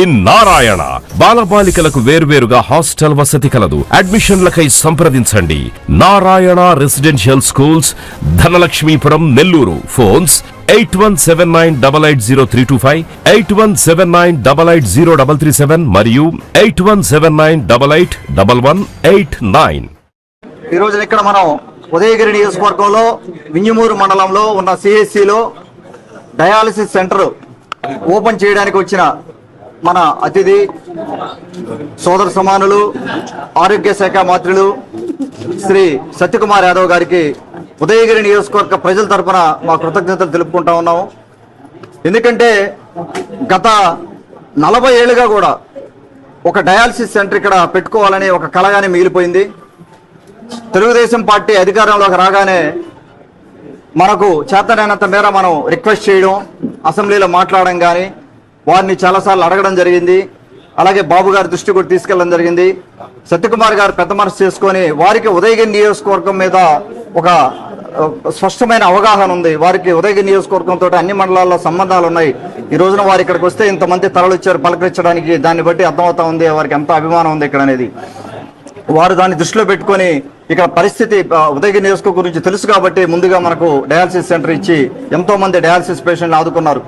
నారాయణ. బాలబాలికలకు వేర్వేరుగా హాస్టల్ వసతి కలదు. అడ్మిషన్లకై సంప్రదించండి. Narayana residential schools Dhanalakshmipuram Nellore. Phones eight one seven nine double eight zero three two five eight one seven nine double eight zero double three seven మరియు eight one seven nine double eight double one eight nine. ఈ రోజు ఇక్కడ మనం ఉదయగిరి నియోజకవర్గంలో వింజమూరు మండలంలో ఉన్న సిఎస్సిలో dialysis centre open చేయడానికి వచ్చిన మన అతిథి సోదర సమానులు ఆరోగ్య శాఖ మంత్రులు శ్రీ సత్యకుమార్ యాదవ్ గారికి ఉదయగిరి నియోజకవర్గ ప్రజల తరఫున మా కృతజ్ఞతలు తెలుపుకుంటా ఉన్నాము ఎందుకంటే గత నలభై ఏళ్ళుగా కూడా ఒక డయాలసిస్ సెంటర్ ఇక్కడ పెట్టుకోవాలని ఒక కలగానే మిగిలిపోయింది. తెలుగుదేశం పార్టీ అధికారంలోకి రాగానే మనకు చేతనైనంత మేర మనం రిక్వెస్ట్ చేయడం అసెంబ్లీలో మాట్లాడడం కానీ వారిని చాలాసార్లు అడగడం జరిగింది. అలాగే బాబు గారి దృష్టి కూడా తీసుకెళ్ళడం జరిగింది. సత్యకుమార్ గారు పెద్ద మనసు చేసుకొని వారికి ఉదయగిరి నియోజకవర్గం మీద ఒక స్పష్టమైన అవగాహన ఉంది. వారికి ఉదయగిరి నియోజకవర్గంతో అన్ని మండలాల్లో సంబంధాలు ఉన్నాయి. ఈ రోజున వారు ఇక్కడికి వస్తే ఇంతమంది తరలిచ్చారు పలకరించడానికి దాన్ని బట్టి అర్థమవుతా ఉంది. వారికి ఎంత అభిమానం ఉంది ఇక్కడ అనేది. వారు దాన్ని దృష్టిలో పెట్టుకొని ఇక్కడ పరిస్థితి ఉదయగిరి నియోజకవర్గం గురించి తెలుసు కాబట్టి ముందుగా మనకు డయాలసిస్ సెంటర్ ఇచ్చి ఎంతో మంది డయాలసిస్ పేషెంట్లు ఆదుకున్నారు.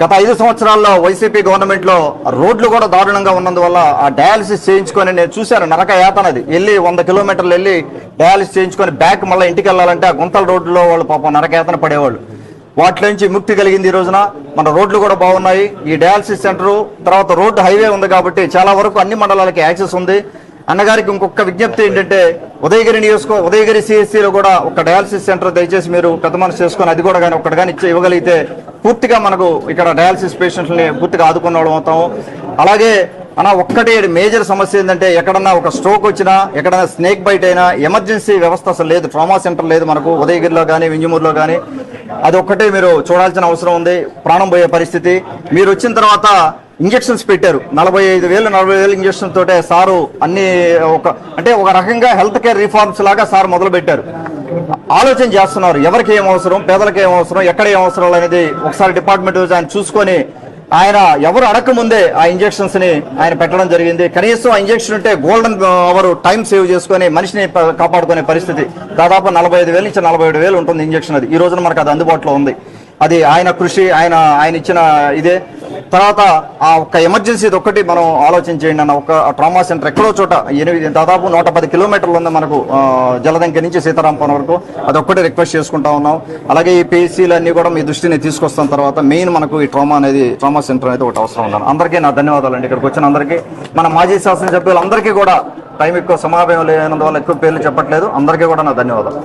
గత ఐదు సంవత్సరాల్లో వైసీపీ గవర్నమెంట్లో రోడ్లు కూడా దారుణంగా ఉన్నందువల్ల ఆ డయాలసిస్ చేయించుకొని నేను చూశాను నరక యాతనది వెళ్ళి వంద కిలోమీటర్లు వెళ్ళి డయాలసిస్ చేయించుకొని బ్యాక్ మళ్ళీ ఇంటికి వెళ్ళాలంటే ఆ గుంతల రోడ్లో వాళ్ళు పాపం నరక యాతన పడేవాళ్ళు. వాటి నుంచి ముక్తి కలిగింది ఈ రోజున. మన రోడ్లు కూడా బాగున్నాయి. ఈ డయాలసిస్ సెంటర్ తర్వాత రోడ్డు హైవే ఉంది కాబట్టి చాలా వరకు అన్ని మండలాలకి యాక్సెస్ ఉంది. అన్నగారికి ఇంకొక విజ్ఞప్తి ఏంటంటే ఉదయగిరి నియోజక ఉదయగిరి సిఎస్సిలో కూడా ఒక డయాలసిస్ సెంటర్ దయచేసి మీరు పెద్ద మనసు చేసుకొని అది కూడా కానీ ఒక్కటి కానీ ఇచ్చి ఇవ్వగలిగితే పూర్తిగా మనకు ఇక్కడ డయాలసిస్ పేషెంట్లని పూర్తిగా ఆదుకున్న వాళ్ళం అవుతాము. అలాగే అన్న ఒక్కటే మేజర్ సమస్య ఏంటంటే ఎక్కడన్నా ఒక స్ట్రోక్ వచ్చినా ఎక్కడన్నా స్నేక్ బైట్ అయినా ఎమర్జెన్సీ వ్యవస్థ అసలు లేదు. ట్రామా సెంటర్ లేదు మనకు. ఉదయగిరిలో కానీ వింజమూరులో కానీ అది ఒక్కటే మీరు చూడాల్సిన అవసరం ఉంది. ప్రాణం పోయే పరిస్థితి. మీరు వచ్చిన తర్వాత ఇంజెక్షన్స్ పెట్టారు. నలభై ఐదు వేలు నలభై వేలు ఇంజక్షన్ తోటే సారు అన్ని ఒక అంటే ఒక రకంగా హెల్త్ కేర్ రిఫార్మ్స్ లాగా సార్ మొదలు పెట్టారు ఆలోచన చేస్తున్నారు. ఎవరికి ఏం అవసరం పేదలకు ఏం అవసరం ఎక్కడ ఏం అవసరం అనేది ఒకసారి డిపార్ట్మెంట్ ఆయన చూసుకొని ఆయన ఎవరు అడగకముందే ఆ ఇంజెక్షన్స్ని ఆయన పెట్టడం జరిగింది. కనీసం ఆ ఇంజెక్షన్ ఉంటే గోల్డెన్ అవర్ టైం సేవ్ చేసుకొని మనిషిని కాపాడుకునే పరిస్థితి. దాదాపు నలభై ఐదు వేల నుంచి నలభై ఏడు వేలు ఉంటుంది ఇంజెక్షన్ అది. ఈ రోజున మనకు అది అందుబాటులో ఉంది. అది ఆయన కృషి ఆయన ఆయన ఇచ్చిన ఇదే. తర్వాత ఆ ఒక్క ఎమర్జెన్సీ ఒక్కటి మనం ఆలోచన చేయండి అన్న ఒక ట్రామా సెంటర్ ఎక్కడో చోట ఎనిమిది దాదాపు నూట పది కిలోమీటర్లు ఉంది మనకు జలదంక నుంచి సీతారాంపురం వరకు. అదొక్కటి రిక్వెస్ట్ చేసుకుంటా ఉన్నాం. అలాగే ఈ పిఎస్సీలు అన్ని కూడా మీ దృష్టిని తీసుకొస్తాం తర్వాత. మెయిన్ మనకు ఈ ట్రామా అనేది ట్రామా సెంటర్ అనేది ఒకటి అవసరం ఉన్నాను అందరికీ నా ధన్యవాదాలు అండి ఇక్కడికి వచ్చిన అందరికీ. మన మాజీ శాసనసభ్యులు అందరికీ కూడా టైం ఎక్కువ సమావేశం లేనందువల్ల ఎక్కువ పేర్లు చెప్పట్లేదు. అందరికీ కూడా నా ధన్యవాదాలు.